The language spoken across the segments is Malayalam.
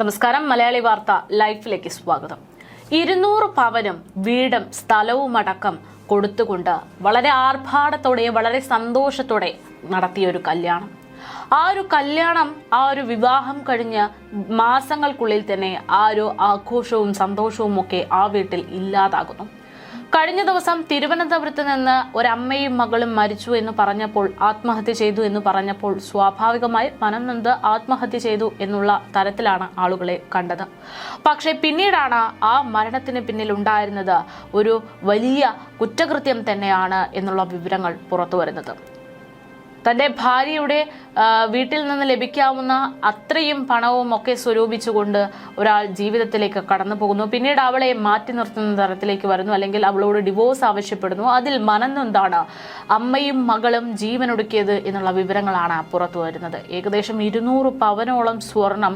നമസ്കാരം മലയാളി വാർത്ത ലൈഫിലേക്ക് സ്വാഗതം. ഇരുന്നൂറ് പവനും വീടും സ്ഥലവും അടക്കം കൊടുത്തുകൊണ്ട് വളരെ ആർഭാടത്തോടെ വളരെ സന്തോഷത്തോടെ നടത്തിയ ഒരു കല്യാണം. ആ ഒരു കല്യാണം ആ ഒരു വിവാഹം കഴിഞ്ഞ് മാസങ്ങൾക്കുള്ളിൽ തന്നെ ആ ഒരു ആഘോഷവും സന്തോഷവും ഒക്കെ ആ വീട്ടിൽ ഇല്ലാതാകുന്നു. കഴിഞ്ഞ ദിവസം തിരുവനന്തപുരത്ത് നിന്ന് ഒരമ്മയും മകളും മരിച്ചു എന്ന് പറഞ്ഞപ്പോൾ ആത്മഹത്യ ചെയ്തു എന്ന് പറഞ്ഞപ്പോൾ സ്വാഭാവികമായി മനം നന്ദ് ആത്മഹത്യ ചെയ്തു എന്നുള്ള തരത്തിലാണ് ആളുകളെ കണ്ടത്. പക്ഷേ പിന്നീടാണ് ആ മരണത്തിന് പിന്നിൽ ഉണ്ടായിരുന്നത് ഒരു വലിയ കുറ്റകൃത്യം തന്നെയാണ് എന്നുള്ള വിവരങ്ങൾ പുറത്തു വരുന്നത് തന്റെ ഭാര്യയുടെ വീട്ടിൽ നിന്ന് ലഭിക്കാവുന്ന അത്രയും പണവും ഒക്കെ സ്വരൂപിച്ചുകൊണ്ട് ഒരാൾ ജീവിതത്തിലേക്ക് കടന്നു പോകുന്നു. പിന്നീട് അവളെ മാറ്റി നിർത്തുന്ന തരത്തിലേക്ക് വരുന്നു. അല്ലെങ്കിൽ അവളോട് ഡിവോഴ്സ് ആവശ്യപ്പെടുന്നു. അതിൽ മനന്നെന്താണ്? അമ്മയും മകളും ജീവനൊടുക്കിയത് എന്നുള്ള വിവരങ്ങളാണ് പുറത്തു വരുന്നത്. ഏകദേശം ഇരുന്നൂറ് പവനോളം സ്വർണം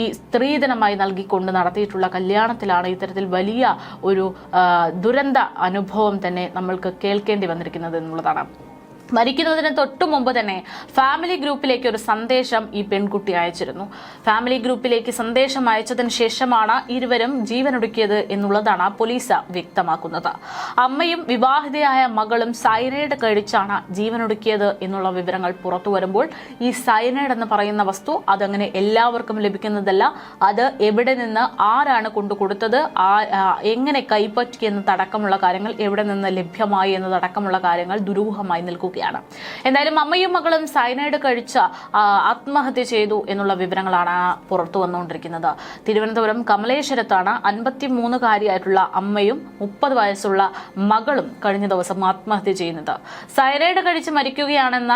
ഈ സ്ത്രീധനമായി നൽകിക്കൊണ്ട് നടത്തിയിട്ടുള്ള കല്യാണത്തിലാണ് ഇത്തരത്തിൽ വലിയ ഒരു ദുരന്ത അനുഭവം തന്നെ നമ്മൾക്ക് കേൾക്കേണ്ടി വന്നിരിക്കുന്നത് എന്നുള്ളതാണ്. മരിക്കുന്നതിന് തൊട്ടു മുമ്പ് തന്നെ ഫാമിലി ഗ്രൂപ്പിലേക്ക് ഒരു സന്ദേശം ഈ പെൺകുട്ടി അയച്ചിരുന്നു. ഫാമിലി ഗ്രൂപ്പിലേക്ക് സന്ദേശം അയച്ചതിന് ശേഷമാണ് ഇരുവരും ജീവനൊടുക്കിയത് എന്നുള്ളതാണ് പോലീസ് വ്യക്തമാക്കുന്നത്. അമ്മയും വിവാഹിതയായ മകളും സൈനൈഡ് കഴിച്ചാണ് ജീവനൊടുക്കിയത് എന്നുള്ള വിവരങ്ങൾ പുറത്തു വരുമ്പോൾ ഈ സൈനൈഡ് എന്ന് പറയുന്ന വസ്തു അതങ്ങനെ എല്ലാവർക്കും ലഭിക്കുന്നതല്ല. അത് എവിടെ നിന്ന് ആരാണ് കൊണ്ടു കൊടുത്തത്? എങ്ങനെ കൈപ്പറ്റിയെന്നതടക്കമുള്ള കാര്യങ്ങൾ എവിടെ നിന്ന് ലഭ്യമായി എന്നതടക്കമുള്ള കാര്യങ്ങൾ ദുരൂഹമായി നിൽക്കുകയാണ് എന്തായാലും അമ്മയും മകളും സൈനൈഡ് കഴിച്ച ആത്മഹത്യ ചെയ്തു എന്നുള്ള വിവരങ്ങളാണ് പുറത്തു വന്നുകൊണ്ടിരിക്കുന്നത്. തിരുവനന്തപുരം കമലേശ്വരത്താണ് അൻപത്തിമൂന്നുകാരിയായിട്ടുള്ള അമ്മയും മുപ്പത് വയസ്സുള്ള മകളും കഴിഞ്ഞ ദിവസം ആത്മഹത്യ ചെയ്യുന്നത്. സൈനൈഡ് കഴിച്ച് മരിക്കുകയാണെന്ന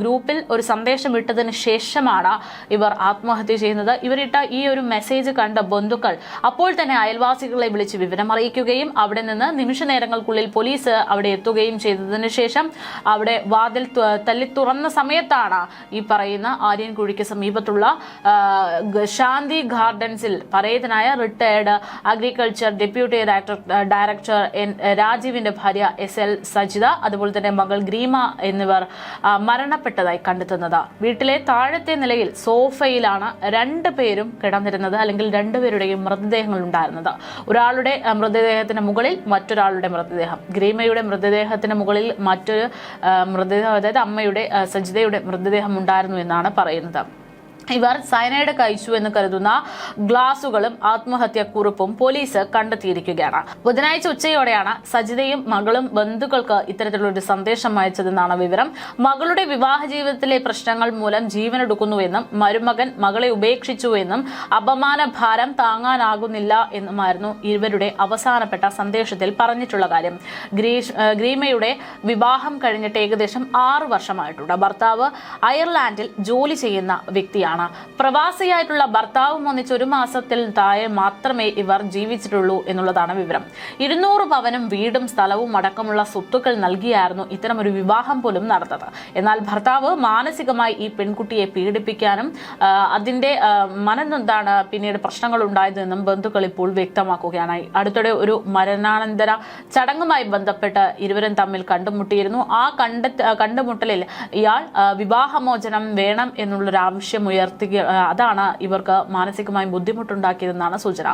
ഗ്രൂപ്പിൽ ഒരു സന്ദേശം ഇട്ടതിന് ശേഷമാണ് ഇവർ ആത്മഹത്യ ചെയ്യുന്നത്. ഇവരിട്ട ഈ ഒരു മെസ്സേജ് കണ്ട ബന്ധുക്കൾ അപ്പോൾ തന്നെ അയൽവാസികളെ വിളിച്ച് വിവരം അറിയിക്കുകയും അവിടെ നിന്ന് നിമിഷ നേരങ്ങൾക്കുള്ളിൽ പോലീസ് അവിടെ എത്തുകയും ചെയ്തതിനു ശേഷം അവിടെ വാതിൽ തല്ലി തുറന്ന സമയത്താണ് ഈ പറയുന്ന ആര്യൻകുഴിക്ക് സമീപത്തുള്ള ശാന്തി ഗാർഡൻസിൽ പരേതനായ retired agriculture deputy director director N രാജീവിന്റെ ഭാര്യ എസ് എൽ സജിത അതുപോലെ തന്നെ മകൾ ഗ്രീമ എന്നിവർ മരണപ്പെട്ടതായി കണ്ടെത്തുന്നത്. വീട്ടിലെ താഴത്തെ നിലയിൽ സോഫയിലാണ് രണ്ടു പേരും കിടന്നിരുന്നത് അല്ലെങ്കിൽ രണ്ടുപേരുടെയും മൃതദേഹങ്ങൾ ഉണ്ടായിരുന്നത്. ഒരാളുടെ മൃതദേഹത്തിന് മുകളിൽ മറ്റൊരാളുടെ മൃതദേഹം. ഗ്രീമയുടെ മൃതദേഹത്തിന് മുകളിൽ മറ്റൊരു മൃതദേഹം അതായത് അമ്മയുടെ സജിതയുടെ മൃതദേഹം ഉണ്ടായിരുന്നു എന്നാണ് പറയുന്നത്. ഇവർ സയനൈഡ് കഴിച്ചു എന്ന് കരുതുന്ന ഗ്ലാസുകളും ആത്മഹത്യാക്കുറിപ്പും പോലീസ് കണ്ടെത്തിയിരിക്കുകയാണ്. ബുധനാഴ്ച ഉച്ചയോടെയാണ് സജിതയും മകളും ബന്ധുക്കൾക്ക് ഇത്തരത്തിലുള്ള ഒരു സന്ദേശം അയച്ചതെന്നാണ് വിവരം. മകളുടെ വിവാഹ ജീവിതത്തിലെ പ്രശ്നങ്ങൾ മൂലം ജീവനെടുക്കുന്നുവെന്നും മരുമകൻ മകളെ ഉപേക്ഷിച്ചുവെന്നും അപമാന ഭാരം താങ്ങാനാകുന്നില്ല എന്നുമായിരുന്നു ഇവരുടെ അവസാനപ്പെട്ട സന്ദേശത്തിൽ പറഞ്ഞിട്ടുള്ള കാര്യം. ഗ്രീമയുടെ വിവാഹം കഴിഞ്ഞിട്ട് ഏകദേശം ആറു വർഷമായിട്ടുണ്ട്. ഭർത്താവ് അയർലാൻഡിൽ ജോലി ചെയ്യുന്ന വ്യക്തിയാണ്. പ്രവാസിയായിട്ടുള്ള ഭർത്താവും ഒന്നിച്ച് ഒരു മാസത്തിൽ താഴെ മാത്രമേ ഇവർ ജീവിച്ചിട്ടുള്ളൂ എന്നുള്ളതാണ് വിവരം. ഇരുന്നൂറ് പവനും വീടും സ്ഥലവും അടക്കമുള്ള സ്വത്തുക്കൾ നൽകിയായിരുന്നു ഇത്തരം ഒരു വിവാഹം പോലും നടന്നത്. എന്നാൽ ഭർത്താവ് മാനസികമായി ഈ പെൺകുട്ടിയെ പീഡിപ്പിക്കാനും അതിന്റെ ആ, പിന്നീട് പ്രശ്നങ്ങൾ ഉണ്ടായതെന്നും ബന്ധുക്കൾ ഇപ്പോൾ വ്യക്തമാക്കുകയാണ് അടുത്തിടെ ഒരു മരണാനന്തര ചടങ്ങുമായി ബന്ധപ്പെട്ട് ഇരുവരും തമ്മിൽ കണ്ടുമുട്ടിയിരുന്നു. ആ കണ്ട കണ്ടുമുട്ടലിൽ ഇയാൾ വിവാഹമോചനം വേണം എന്നുള്ളൊരു ആവശ്യം ഉയർത്തുക അതാണ് ഇവർക്ക് മാനസികമായി ബുദ്ധിമുട്ടുണ്ടാക്കിയതെന്നാണ് സൂചന.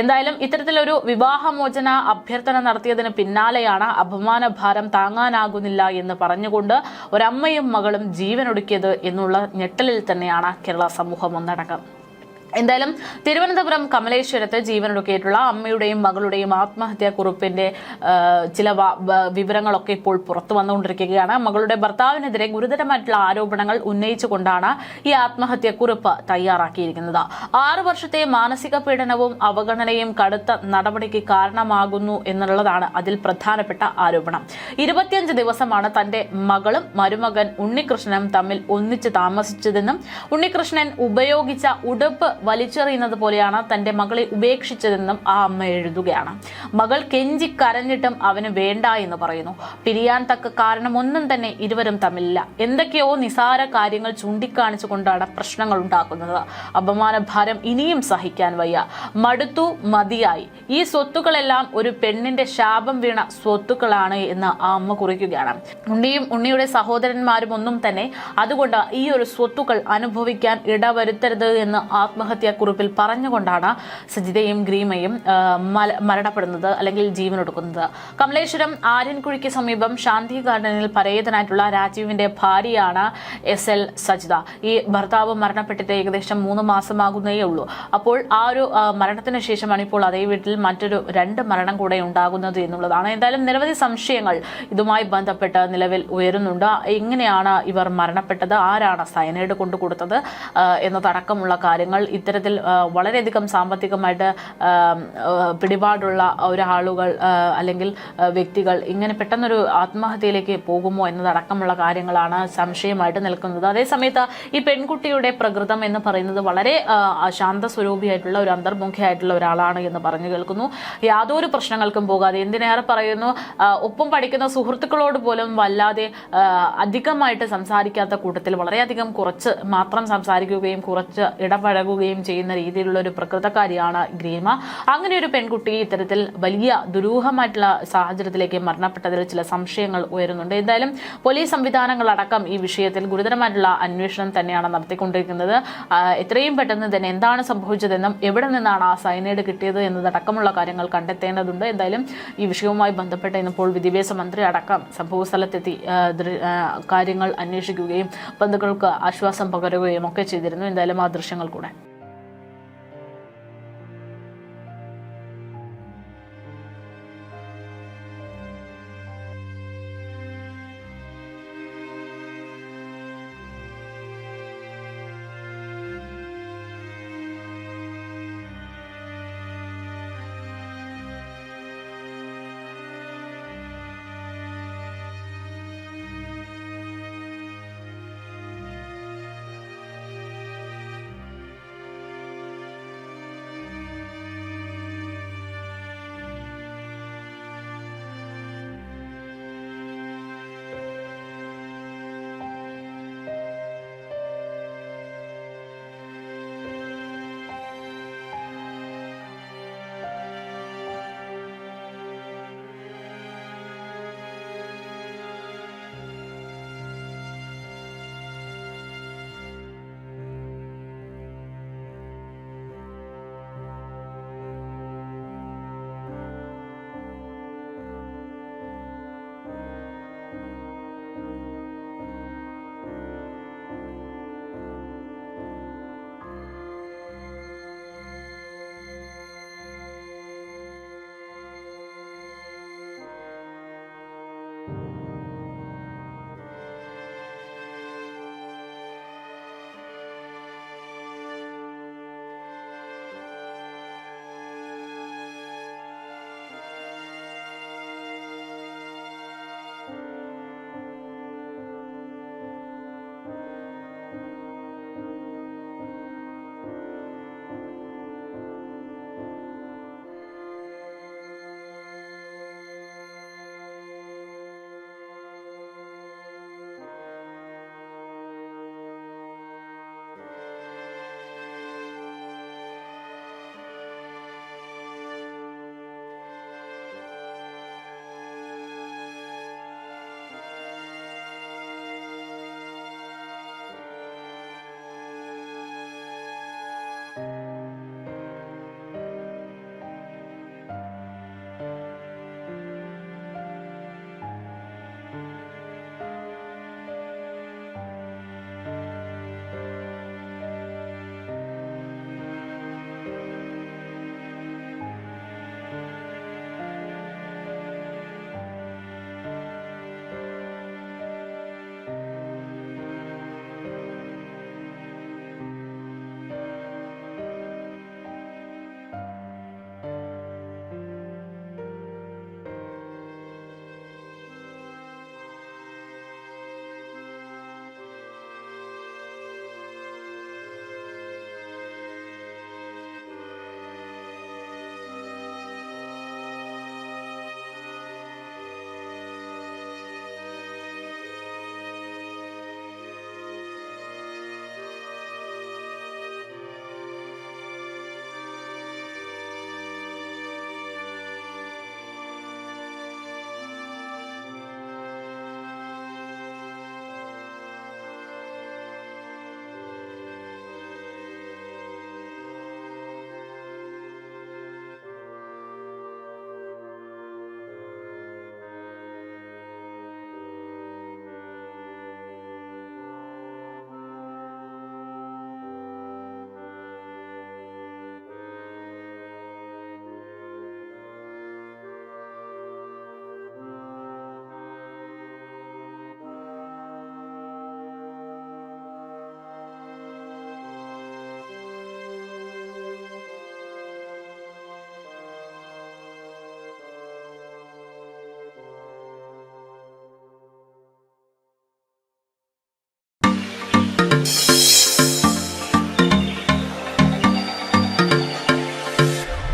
എന്തായാലും ഇത്തരത്തിലൊരു വിവാഹമോചന അഭ്യർത്ഥന നടത്തിയതിന് പിന്നാലെയാണ് അപമാന ഭാരം താങ്ങാനാകുന്നില്ല എന്ന് പറഞ്ഞുകൊണ്ട് ഒരമ്മയും മകളും ജീവനൊടുക്കിയത് എന്നുള്ള ഞെട്ടലിൽ തന്നെയാണ് കേരള സമൂഹം ഒന്നടങ്കം. എന്തായാലും തിരുവനന്തപുരം കമലേശ്വരത്ത് ജീവനൊടുക്കിയിട്ടുള്ള അമ്മയുടെയും മകളുടെയും ആത്മഹത്യാ കുറിപ്പിന്റെ ചില വിവരങ്ങളൊക്കെ ഇപ്പോൾ പുറത്തു വന്നുകൊണ്ടിരിക്കുകയാണ്. മകളുടെ ഭർത്താവിനെതിരെ ഗുരുതരമായിട്ടുള്ള ആരോപണങ്ങൾ ഉന്നയിച്ചുകൊണ്ടാണ് ഈ ആത്മഹത്യാ കുറിപ്പ് തയ്യാറാക്കിയിരിക്കുന്നത്. ആറു വർഷത്തെ മാനസിക പീഡനവും അവഗണനയും കടുത്ത നടപടിക്ക് കാരണമാകുന്നു എന്നുള്ളതാണ് അതിൽ പ്രധാനപ്പെട്ട ആരോപണം. ഇരുപത്തിയഞ്ച് ദിവസമാണ് തന്റെ മകളും മരുമകൻ ഉണ്ണികൃഷ്ണനും തമ്മിൽ ഒന്നിച്ച് താമസിച്ചതെന്നും ഉണ്ണികൃഷ്ണൻ ഉപയോഗിച്ച ഉടുപ്പ് വലിച്ചെറിയുന്നത് പോലെയാണ് തന്റെ മകളെ ഉപേക്ഷിച്ചതെന്നും ആ അമ്മ എഴുതുകയാണ്. മകൾ കെഞ്ചി കരഞ്ഞിട്ടും അവന് വേണ്ട എന്ന് പറയുന്നു. പിരിയാൻ തക്ക കാരണമൊന്നും തന്നെ ഇരുവരും തമ്മിലില്ല. എന്തൊക്കെയോ നിസാര കാര്യങ്ങൾ ചൂണ്ടിക്കാണിച്ചുകൊണ്ടാണ് പ്രശ്നങ്ങൾ ഉണ്ടാക്കുന്നത്. അപമാന ഭാരം ഇനിയും സഹിക്കാൻ വയ്യ. മടുത്തു മതിയായി. ഈ സ്വത്തുക്കളെല്ലാം ഒരു പെണ്ണിന്റെ ശാപം വീണ സ്വത്തുക്കളാണ് എന്ന് ആ അമ്മ കുറിക്കുകയാണ്. ഉണ്ണിയും ഉണ്ണിയുടെ സഹോദരന്മാരും ഒന്നും തന്നെ അതുകൊണ്ട് ഈ ഒരു സ്വത്തുക്കൾ അനുഭവിക്കാൻ ഇടവരുത്തരുത് എന്ന് ആത്മഹത്യ ആത്മഹത്യാക്കുറിപ്പിൽ പറഞ്ഞുകൊണ്ടാണ് സജിതയും ഗ്രീമയും മരണപ്പെടുന്നത് അല്ലെങ്കിൽ ജീവനൊടുക്കുന്നത്. കമലേശ്വരം ആര്യൻകുഴിക്ക് സമീപം ശാന്തി ഗാർഡനിൽ പരേതനായിട്ടുള്ള രാജീവിന്റെ ഭാര്യയാണ് എസ് എൽ സജിത. ഈ ഭർത്താവ് മരണപ്പെട്ടിട്ട് ഏകദേശം മൂന്ന് മാസമാകുന്നേ ഉള്ളൂ. അപ്പോൾ ആ ഒരു മരണത്തിന് ശേഷമാണ് ഇപ്പോൾ അതേ വീട്ടിൽ മറ്റൊരു രണ്ട് മരണം കൂടെ ഉണ്ടാകുന്നത് എന്നുള്ളതാണ്. എന്തായാലും നിരവധി സംശയങ്ങൾ ഇതുമായി ബന്ധപ്പെട്ട് നിലവിൽ ഉയരുന്നുണ്ട്. എങ്ങനെയാണ് ഇവർ മരണപ്പെട്ടത്? ആരാണ് സയനൈഡ് കൊണ്ടു കൊടുത്തത് എന്നതടക്കമുള്ള കാര്യങ്ങൾ ഇത്തരത്തിൽ വളരെയധികം സാമ്പത്തികമായിട്ട് പിടിപാടുള്ള ഒരാളുകൾ അല്ലെങ്കിൽ വ്യക്തികൾ ഇങ്ങനെ പെട്ടെന്നൊരു ആത്മഹത്യയിലേക്ക് പോകുമോ എന്നതടക്കമുള്ള കാര്യങ്ങളാണ് സംശയമായിട്ട് നിൽക്കുന്നത്. അതേസമയത്ത് ഈ പെൺകുട്ടിയുടെ പ്രകൃതം എന്ന് പറയുന്നത് വളരെ ശാന്തസ്വരൂപിയായിട്ടുള്ള ഒരു അന്തർമുഖിയായിട്ടുള്ള ഒരാളാണ് എന്ന് പറഞ്ഞു കേൾക്കുന്നു. യാതൊരു പ്രശ്നങ്ങൾക്കും പോകാതെ എന്തിനേറെ പറയുന്നു? ഒപ്പം പഠിക്കുന്ന സുഹൃത്തുക്കളോട് പോലും വല്ലാതെ അധികമായിട്ട് സംസാരിക്കാത്ത കൂട്ടത്തിൽ വളരെയധികം കുറച്ച് മാത്രം സംസാരിക്കുകയും കുറച്ച് ഇടപഴകുകയും ചെയ്യുന്ന രീതിയിലുള്ള ഒരു പ്രകൃതക്കാരിയാണ് ഗ്രീമ. അങ്ങനെ ഒരു പെൺകുട്ടി ഇത്തരത്തിൽ വലിയ ദുരൂഹമായിട്ടുള്ള സാഹചര്യത്തിലേക്ക് മരണപ്പെട്ടതിൽ ചില സംശയങ്ങൾ ഉയരുന്നുണ്ട്. എന്തായാലും പോലീസ് സംവിധാനങ്ങളടക്കം ഈ വിഷയത്തിൽ ഗുരുതരമായിട്ടുള്ള അന്വേഷണം തന്നെയാണ് നടത്തിക്കൊണ്ടിരിക്കുന്നത്. എത്രയും പെട്ടെന്ന് തന്നെ എന്താണ് സംഭവിച്ചതെന്നും എവിടെ നിന്നാണ് ആ സൈനൈഡ് കിട്ടിയത് എന്നതടക്കമുള്ള കാര്യങ്ങൾ കണ്ടെത്തേണ്ടതുണ്ട്. എന്തായാലും ഈ വിഷയവുമായി ബന്ധപ്പെട്ട് ഇന്നിപ്പോൾ വിദ്യാഭ്യാസ മന്ത്രി അടക്കം സംഭവ സ്ഥലത്തെത്തി ആ, ദൃ- ആ, കാര്യങ്ങൾ അന്വേഷിക്കുകയും ബന്ധുക്കൾക്ക് ആശ്വാസം പകരുകയും ഒക്കെ ചെയ്തിരുന്നു. എന്തായാലും ആ ദൃശ്യങ്ങൾ കൂടെ.